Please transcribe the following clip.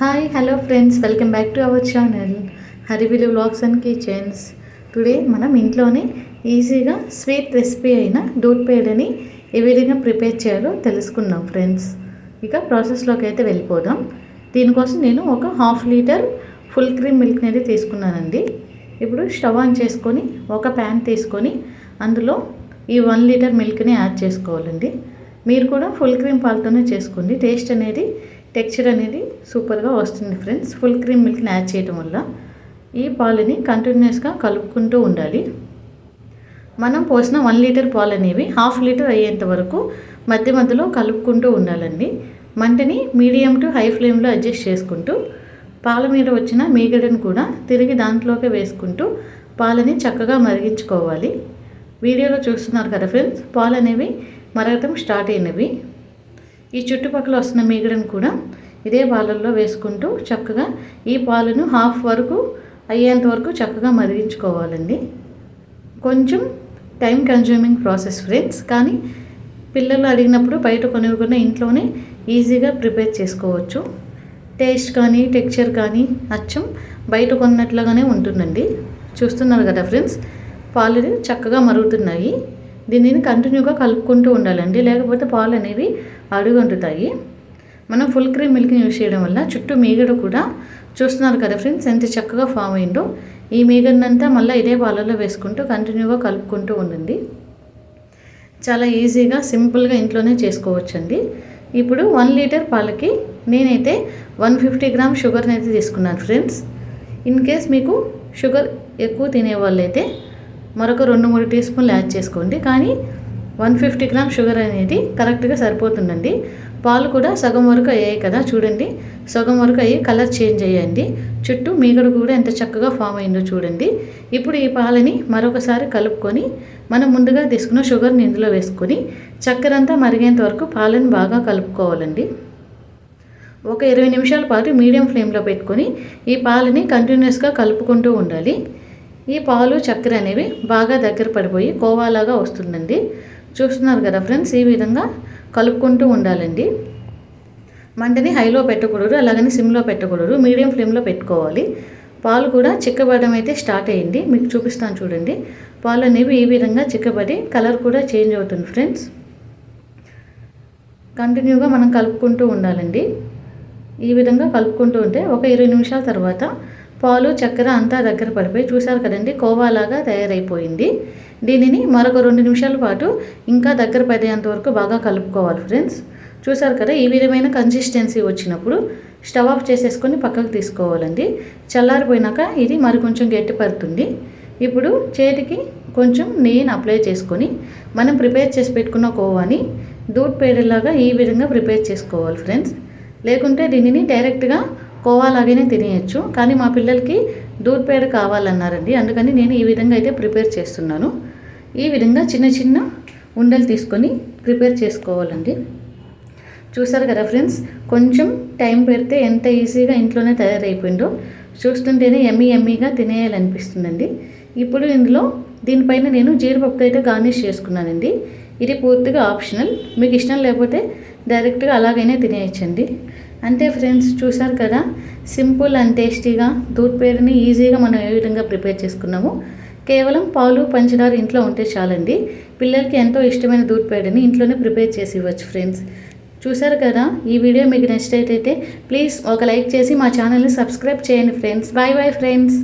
Hi hello friends welcome back to our channel Harivillu vlogs and kitchens today మనం ఇంట్లోనే ఈజీగా sweet recipe అయిన డూట్ పేడని ఏ విధంగా ప్రిపేర్ చేయాలో తెలుసుకుందాం ఫ్రెండ్స్ ఇక ప్రాసెస్లోకి అయితే వెళ్ళిపోదాం. దీనికోసం నేను ఒక half litre full cream milk అనేది తీసుకున్నానండి. ఇప్పుడు స్టవ్ ఆన్ చేసుకొని ఒక ప్యాన్ తీసుకొని అందులో ఈ వన్ లీటర్ మిల్క్ని యాడ్ చేసుకోవాలండి. మీరు కూడా ఫుల్ క్రీమ్ పాలతోనే చేసుకోండి. టేస్ట్ అనేది టెక్చర్ అనేది సూపర్గా వస్తుంది ఫ్రెండ్స్. ఫుల్ క్రీమ్ మిల్క్ని యాడ్ చేయడం వల్ల ఈ పాలని కంటిన్యూస్గా కలుపుకుంటూ ఉండాలి. మనం పోసిన వన్ లీటర్ పాలు అనేవి హాఫ్ లీటర్ అయ్యేంత వరకు మధ్య మధ్యలో కలుపుకుంటూ ఉండాలండి. మంటని మీడియం టు హై ఫ్లేమ్లో అడ్జస్ట్ చేసుకుంటూ పాల మీద వచ్చిన మీగడను కూడా తిరిగి దాంట్లోకి వేసుకుంటూ పాలని చక్కగా మరిగించుకోవాలి. వీడియోలో చూస్తున్నారు కదా ఫ్రెండ్స్ పాలు అనేవి మరగటం స్టార్ట్ అయినవి. ఈ చుట్టుపక్కల వస్తున్న మీగడను కూడా ఇదే పాలల్లో వేసుకుంటూ చక్కగా ఈ పాలను హాఫ్ వరకు అయ్యేంత వరకు చక్కగా మరిగించుకోవాలండి. కొంచెం టైం కన్జ్యూమింగ్ ప్రాసెస్ ఫ్రెండ్స్ కానీ పిల్లలు అడిగినప్పుడు బయట కొనివ్వకుండా ఇంట్లోనే ఈజీగా ప్రిపేర్ చేసుకోవచ్చు. టేస్ట్ కానీ టెక్స్చర్ కానీ అచ్చం బయట కొన్నట్లుగానే ఉంటుందండి. చూస్తున్నారు కదా ఫ్రెండ్స్ పాలు చక్కగా మరుగుతున్నాయి. దీనిని కంటిన్యూగా కలుపుకుంటూ ఉండాలండి. లేకపోతే పాలు అనేవి అడుగంటుతాయి. మనం ఫుల్ క్రీమ్ మిల్క్ని యూస్ చేయడం వల్ల చుట్టూ మీగడ కూడా చూస్తున్నారు కదా ఫ్రెండ్స్ ఎంత చక్కగా ఫామ్ అయిందో. ఈ మీగడనంతా మళ్ళీ ఇదే పాలలో వేసుకుంటూ కంటిన్యూగా కలుపుకుంటూ ఉండండి. చాలా ఈజీగా సింపుల్గా ఇంట్లోనే చేసుకోవచ్చండి. ఇప్పుడు వన్ లీటర్ పాలకి నేనైతే వన్ ఫిఫ్టీ గ్రామ్ షుగర్ని అయితే తీసుకున్నాను ఫ్రెండ్స్ ఇన్ కేస్ మీకు షుగర్ ఎక్కువ తినే వాళ్ళైతే మరొక రెండు మూడు టీ స్పూన్లు యాడ్ చేసుకోండి. కానీ వన్ ఫిఫ్టీ గ్రామ్ షుగర్ అనేది కరెక్ట్గా సరిపోతుందండి. పాలు కూడా సగం వరకు అయ్యాయి కదా చూడండి. సగం వరకు అయ్యి కలర్ చేంజ్ అయ్యండి. చుట్టూ మీగడ కూడా ఎంత చక్కగా ఫామ్ అయిందో చూడండి. ఇప్పుడు ఈ పాలని మరొకసారి కలుపుకొని మనం ముందుగా తీసుకున్న షుగర్ని ఇందులో వేసుకొని చక్కెర అంతా మరిగేంత వరకు పాలను బాగా కలుపుకోవాలండి. ఒక ఇరవై నిమిషాల పాటు మీడియం ఫ్లేమ్లో పెట్టుకొని ఈ పాలని కంటిన్యూస్గా కలుపుకుంటూ ఉండాలి. ఈ పాలు చక్కెర అనేవి బాగా దగ్గర పడిపోయి కోవాలాగా వస్తుందండి. చూస్తున్నారు కదా ఫ్రెండ్స్ ఈ విధంగా కలుపుకుంటూ ఉండాలండి. మంటని హైలో పెట్టకూడదు అలాగని సిమ్లో పెట్టకూడదు మీడియం ఫ్లేమ్లో పెట్టుకోవాలి. పాలు కూడా చిక్కబడడం అయితే స్టార్ట్ అయ్యింది. మీకు చూపిస్తాను చూడండి. పాలు అనేవి ఈ విధంగా చిక్కబడి కలర్ కూడా చేంజ్ అవుతుంది ఫ్రెండ్స్. కంటిన్యూగా మనం కలుపుకుంటూ ఉండాలండి. ఈ విధంగా కలుపుకుంటూ ఉంటే ఒక ఇరవై నిమిషాల తర్వాత పాలు చక్కెర అంతా దగ్గర పడిపోయి చూశారు కదండి కోవాలాగా తయారైపోయింది. దీనిని మరొక రెండు నిమిషాల పాటు ఇంకా దగ్గర పడేంత వరకు బాగా కలుపుకోవాలి ఫ్రెండ్స్. చూసారు కదా ఈ విధమైన కన్సిస్టెన్సీ వచ్చినప్పుడు స్టవ్ ఆఫ్ చేసేసుకొని పక్కకు తీసుకోవాలండి. చల్లారిపోయినాక ఇది మరి కొంచెం గట్టి పడుతుంది. ఇప్పుడు చేతికి కొంచెం నెయ్యిని అప్లై చేసుకొని మనం ప్రిపేర్ చేసి పెట్టుకున్న కోవాని దూడ్ పేడలాగా ఈ విధంగా ప్రిపేర్ చేసుకోవాలి ఫ్రెండ్స్. లేకుంటే దీనిని డైరెక్ట్గా కోవాలాగానే తినేయచ్చు కానీ మా పిల్లలకి దూద్ పేడ కావాలన్నారండి. అందుకని నేను ఈ విధంగా అయితే ప్రిపేర్ చేస్తున్నాను. ఈ విధంగా చిన్న చిన్న ఉండలు తీసుకొని ప్రిపేర్ చేసుకోవాలండి. చూసారు కదా ఫ్రెండ్స్ కొంచెం టైం పెడితే ఎంత ఈజీగా ఇంట్లోనే తయారైపోయిందో చూస్తుంటేనే ఎమ్మీ ఎమ్మీగా తినేయాలనిపిస్తుందండి. ఇప్పుడు ఇందులో దీనిపైన నేను జీడిపప్పు అయితే గార్నిష్ చేసుకున్నానండి. ఇది పూర్తిగా ఆప్షనల్. మీకు ఇష్టం లేకపోతే డైరెక్ట్గా అలాగైనా తినేయచ్చండి. అంతే ఫ్రెండ్స్ చూసారు కదా సింపుల్ అండ్ టేస్టీగా దూద్ పేరుని ఈజీగా మనం ఏ విధంగా ప్రిపేర్ చేసుకున్నాము కేవలం పాలు పంచదార ఇంట్లో ఉంటే చాలండి. పిల్లలకి ఎంతో ఇష్టమైన దూద్ పేడని ఇంట్లోనే ప్రిపేర్ చేసి ఇవ్వచ్చు ఫ్రెండ్స్. చూసారు కదా ఈ వీడియో మీకు నచ్చినట్టయితే ప్లీజ్ ఒక లైక్ చేసి మా ఛానల్ని సబ్స్క్రైబ్ చేయండి ఫ్రెండ్స్. Bye bye friends.